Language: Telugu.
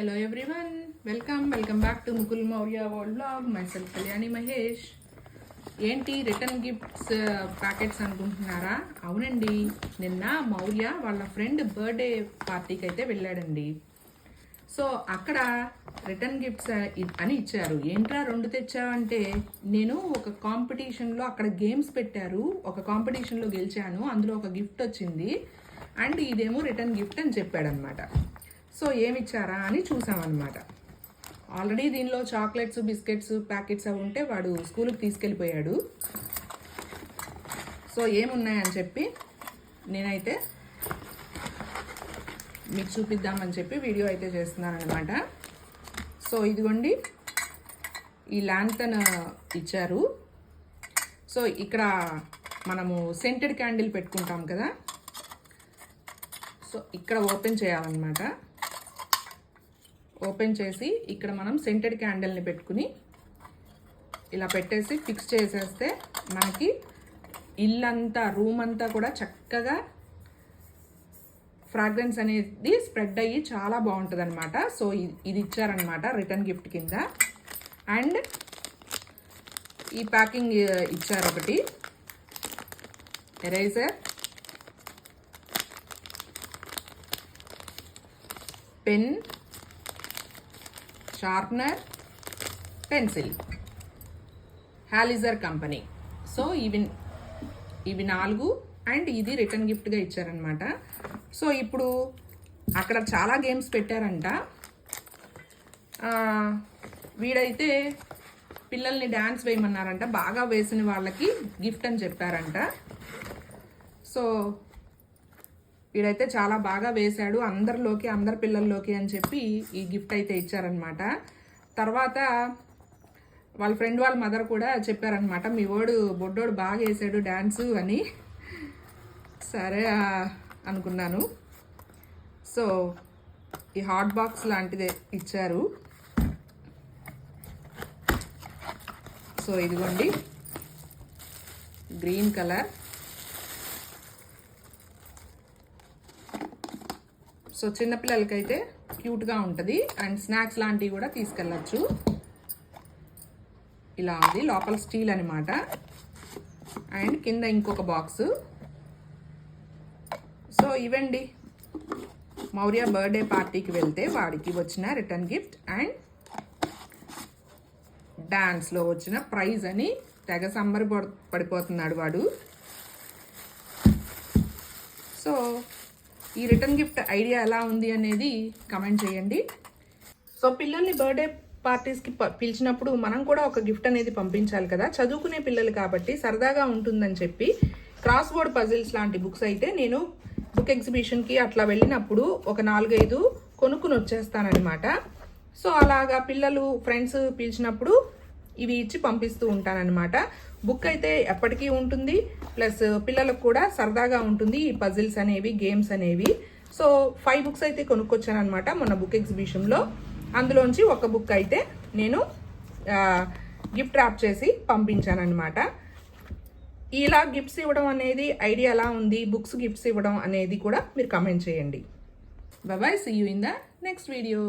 Hello everyone welcome welcome back to Mukul Maurya world blog myself Kalyani Mahesh ఏంటి రిటర్న్ గిఫ్ట్స్ ప్యాకెట్స్ అనుకుంటున్నారా? అవునండి. నిన్న మౌర్య వాళ్ళ ఫ్రెండ్ బర్త్డే పార్టీకి అయితే వెళ్ళాడండి. సో అక్కడ రిటర్న్ గిఫ్ట్స్ uh, అని ఇచ్చారు. ఏంట్రా రెండు తెచ్చావంటే నేను ఒక కాంపిటీషన్లో అక్కడ గేమ్స్ పెట్టారు. ఒక కాంపిటీషన్లో గెలిచాను. అందులో ఒక గిఫ్ట్ వచ్చింది. అండ్ ఇదేమో రిటర్న్ గిఫ్ట్ అని చెప్పాడనమాట సో ఏమిచ్చారా అని చూసామన్నమాట. ఆల్రెడీ దీనిలో చాక్లెట్స్ బిస్కెట్స్ ప్యాకెట్స్ అవి ఉంటే వాడు స్కూల్కి తీసుకెళ్ళిపోయాడు. సో ఏమున్నాయని చెప్పి నేనైతే మీకు చూపిద్దామని చెప్పి వీడియో అయితే చేస్తున్నాను అనమాట సో ఇదిగోండి ఈ ల్యాంతన్ ఇచ్చారు. సో ఇక్కడ మనము సెంటెడ్ క్యాండిల్ పెట్టుకుంటాం కదా. సో ఇక్కడ ఓపెన్ చేయాలన్నమాట. ఓపెన్ చేసి ఇక్కడ మనం సెంటెడ్ క్యాండిల్ని పెట్టుకుని ఇలా పెట్టేసి ఫిక్స్ చేసేస్తే మనకి ఇల్లంతా రూమ్ అంతా కూడా చక్కగా ఫ్రాగ్రెన్స్ అనేది స్ప్రెడ్ అయ్యి చాలా బాగుంటుంది అనమాట సో ఇది ఇచ్చారనమాట రిటర్న్ గిఫ్ట్ కింద. అండ్ ఈ ప్యాకింగ్ ఇచ్చారు ఒకటి. ఎరేజర్ పెన్ షార్ప్నర్ పెన్సిల్ హ్యాలిజర్ కంపెనీ సో ఇవి ఇవి నాలుగు అండ్ ఇది రిటర్న్ గిఫ్ట్గా ఇచ్చారనమాట సో ఇప్పుడు అక్కడ చాలా గేమ్స్ పెట్టారంట. వీడైతే పిల్లల్ని డ్యాన్స్ వేయమన్నారంట. బాగా వేసిన వాళ్ళకి గిఫ్ట్ అని చెప్పారంట. సో వీడైతే చాలా బాగా వేశాడు అందరిలోకి అందరి పిల్లల్లోకి అని చెప్పి ఈ గిఫ్ట్ అయితే ఇచ్చారనమాట తర్వాత వాళ్ళ ఫ్రెండ్ వాళ్ళ మదర్ కూడా చెప్పారనమాట మీ వాడు బొడ్డోడు బాగా వేసాడు డ్యాన్సు అని. సరే అనుకున్నాను. సో ఈ హాట్ బాక్స్ లాంటిదే ఇచ్చారు. సో ఇదిగోండి. Green colour. సో చిన్నపిల్లలకైతే క్యూట్గా ఉంటుంది. అండ్ స్నాక్స్ లాంటివి కూడా తీసుకెళ్ళచ్చు. ఇలా ఉంది. లోపల స్టీల్ అనమాట అండ్ కింద ఇంకొక బాక్స్. సో ఇవండి మౌర్య బర్త్డే పార్టీకి వెళ్తే వాడికి వచ్చిన రిటర్న్ గిఫ్ట్ అండ్ డ్యాన్స్లో వచ్చిన ప్రైజ్ అని తెగ సంబరి పడిపోతున్నాడు వాడు. సో ఈ రిటర్న్ గిఫ్ట్ ఐడియా ఎలా ఉంది అనేది కమెంట్ చేయండి. సో పిల్లల్ని బర్త్డే పార్టీస్కి ప- పిలిచినప్పుడు మనం కూడా ఒక గిఫ్ట్ అనేది పంపించాలి కదా. చదువుకునే పిల్లలు కాబట్టి సరదాగా ఉంటుందని చెప్పి క్రాస్ బోర్డ్ పజిల్స్ లాంటి బుక్స్ అయితే నేను బుక్ ఎగ్జిబిషన్కి అట్లా వెళ్ళినప్పుడు ఒక నాలుగైదు కొనుక్కుని వచ్చేస్తానన్నమాట సో అలాగా పిల్లలు ఫ్రెండ్స్ పిలిచినప్పుడు ఇవి ఇచ్చి పంపిస్తూ ఉంటానన్నమాట. బుక్ అయితే ఎప్పటికీ ఉంటుంది. ప్లస్ పిల్లలకు కూడా సరదాగా ఉంటుంది ఈ పజిల్స్ అనేవి గేమ్స్ అనేవి. సో ఫైవ్ బుక్స్ అయితే కొనుక్కొచ్చాను అనమాట మొన్న బుక్ ఎగ్జిబిషన్లో. అందులోంచి ఒక బుక్ అయితే నేను గిఫ్ట్ ర్యాప్ చేసి పంపించాను అనమాట ఇలా గిఫ్ట్స్ ఇవ్వడం అనేది ఐడియా ఎలా ఉంది బుక్స్ గిఫ్ట్స్ ఇవ్వడం అనేది కూడా మీరు కమెంట్ చేయండి. Bye see you in the next video